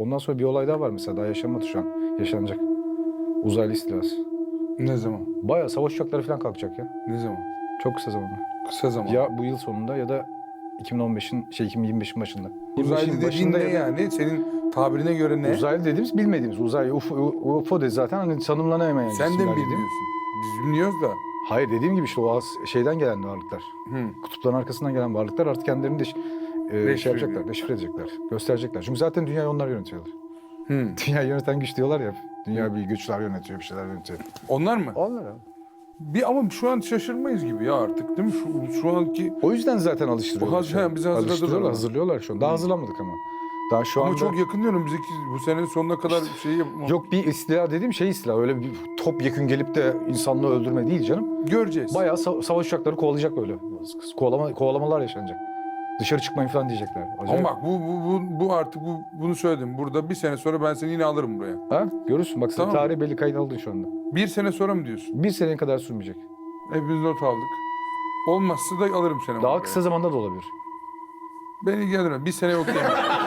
Ondan sonra bir olay daha var mesela daha yaşanmadı şu an. Yaşanacak. Uzaylı istilası. Ne zaman? Bayağı savaş uçakları falan kalkacak ya. Ne zaman? Çok kısa zamanda. Kısa zaman. Ya bu yıl sonunda ya da 2015'in şey 2025'in başında. Uzaylı 25'in dediğin başında ne ya da- yani? Senin tabirine göre ne? Uzaylı dediğimiz bilmediğimiz uzay UFO, UFO de zaten hani tanımlanamayan Sen de mi cisimler dediğim. bilmiyorsun? Biz bilmiyoruz da. Hayır dediğim gibi işte o az şeyden gelen varlıklar. Hı. Kutupların arkasından gelen varlıklar artık kendilerini de e, Deşifre şey yapacaklar, deşifre edecekler, gösterecekler. Çünkü zaten dünyayı onlar yönetiyorlar. Hı. Dünyayı yöneten güç diyorlar ya. Dünya bir güçler yönetiyor, bir şeyler yönetiyor. Onlar mı? Onlar abi. Bir ama şu an şaşırmayız gibi ya artık değil mi? Şu, şu anki O yüzden zaten alıştırıyorlar. Haz- he, bizi hazırladılar Alıştırıyorlar, hazırlıyorlar şu an. Daha hazırlamadık ama. Daha şu ama anda... çok yakın diyorum bizdeki bu senenin sonuna kadar şey yapma. Yok bir istila dediğim şey istila. Öyle bir top yakın gelip de insanlığı öldürme değil canım. Göreceğiz. Bayağı sa- savaş uçakları kovalayacak öyle. Kovalama, kovalamalar yaşanacak. Dışarı çıkmayın falan diyecekler. Acayip. Ama bak bu, bu, bu, bu artık bu, bunu söyledim. Burada bir sene sonra ben seni yine alırım buraya. Ha? Görürsün bak sen Tamam. tarih belli kayıt aldın şu anda. Bir sene sonra mı diyorsun? Bir seneye kadar sürmeyecek. Hepimiz not aldık. Olmazsa da alırım seni. Daha buraya. kısa zamanda da olabilir. Beni ilgilendirmez. Bir sene okuyayım.